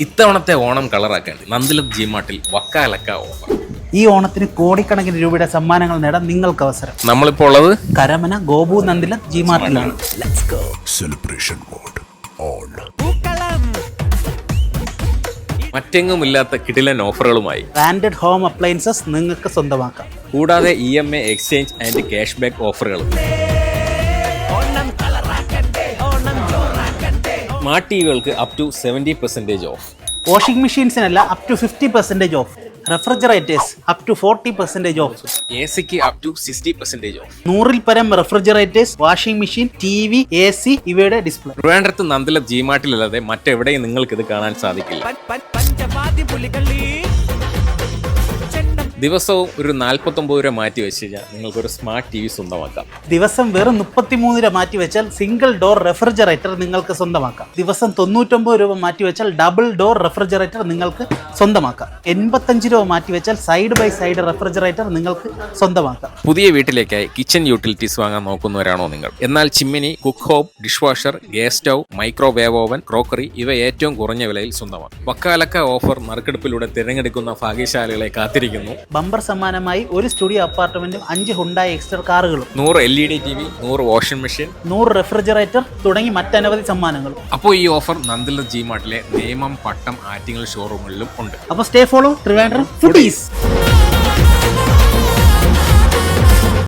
ഇത്തവണത്തെ ഓണം കളറാക്കാൻ നന്ദിലത് ജിമാട്ടിൽ വക്കാലക്ക ഓഫർ ഈ ഓണത്തിന് കോടിക്കണക്കിന് രൂപയുടെ സമ്മാനങ്ങൾ നേടാൻ നിങ്ങൾക്ക് അവസരം. നമ്മളിപ്പോൾ ഉള്ളത് കരമന ഗോപു നന്ദിലത് ജിമാർട്ടിലാണ് സെലിബ്രേഷൻ മോഡ് ഓൺ on. മറ്റെങ്ങുമില്ലാത്ത കിടിലൻ ഓഫറുകളുമായി. ബ്രാൻഡഡ് ഹോം അപ്ലയൻസസ് നിങ്ങൾക്ക് സ്വന്തമാക്കാം. കൂടാതെ E M I exchange and cash back ഓഫറുകളും. Smart ടിവികൾക്ക് up to seventy percentage off washing മെഷീൻസിനല്ല up to fifty percentage off refrigerators up to forty percentage off A സിക്ക് up to sixty percentage off നൂറിൽ പരം refrigerators washing machine T V A C ഇവയുടെ display ട്രിവാൻഡ്രത്ത് നന്ദിലത് ജിമാർട്ടിലല്ലാതെ മറ്റെവിടെയും നിങ്ങൾക്ക് ഇത് കാണാൻ സാധിക്കില്ല. ദിവസവും ഒരു നാൽപ്പത്തൊമ്പത് രൂപ മാറ്റി വെച്ച് കഴിഞ്ഞാൽ നിങ്ങൾക്ക് ഒരു സ്മാർട്ട് ടി വി സ്വന്തമാക്കാം. ദിവസം വെറും മുപ്പത്തിമൂന്ന് രൂപ മാറ്റി വെച്ചാൽ സിംഗിൾ ഡോർ റെഫ്രിജറേറ്റർ നിങ്ങൾക്ക് സ്വന്തമാക്കാം. ദിവസം തൊണ്ണൂറ്റൊമ്പത് രൂപ മാറ്റി വെച്ചാൽ ഡബിൾ ഡോർ റെഫ്രിജറേറ്റർ നിങ്ങൾക്ക് സ്വന്തമാക്കാം. എൺപത്തഞ്ച് രൂപ മാറ്റി വെച്ചാൽ സൈഡ് ബൈ സൈഡ് റെഫ്രിജറേറ്റർ നിങ്ങൾക്ക് സ്വന്തമാക്കാം. പുതിയ വീട്ടിലേക്കായി കിച്ചൺ യൂട്ടിലിറ്റീസ് വാങ്ങാൻ നോക്കുന്നവരാണോ നിങ്ങൾ? എന്നാൽ chimney cook hob dish washer gas stove microwave oven crockery ഇവ ഏറ്റവും കുറഞ്ഞ വിലയിൽ സ്വന്തമാണ് വക്കാലക്ക ഓഫർ നറുക്കെടുപ്പിലൂടെ തിരഞ്ഞെടുക്കുന്ന ഭാഗ്യശാലികളെ കാത്തിരിക്കുന്നു. ബമ്പർ സമ്മാനമായി ഒരു സ്റ്റുഡിയോ അപ്പാർട്ട്മെന്റും അഞ്ച് ഹുണ്ടായി എക്സ്റ്റർ കാറുകളും. നൂറ് L E D T V നൂറ് വാഷിംഗ് മെഷീൻ. നൂറ് റെഫ്രിജറേറ്റർ തുടങ്ങി മറ്റനവധി സമ്മാനങ്ങളും. അപ്പോൾ ഈ ഓഫർ നന്ദില ജി മാർട്ടിലെ നേമം പട്ടം ആറ്റിങ്ങൽ ഷോറൂമുകളിലും ഉണ്ട്. അപ്പോൾ സ്റ്റേ ഫോളോ ട്രിവാൻഡ്രം ഫുഡീസ്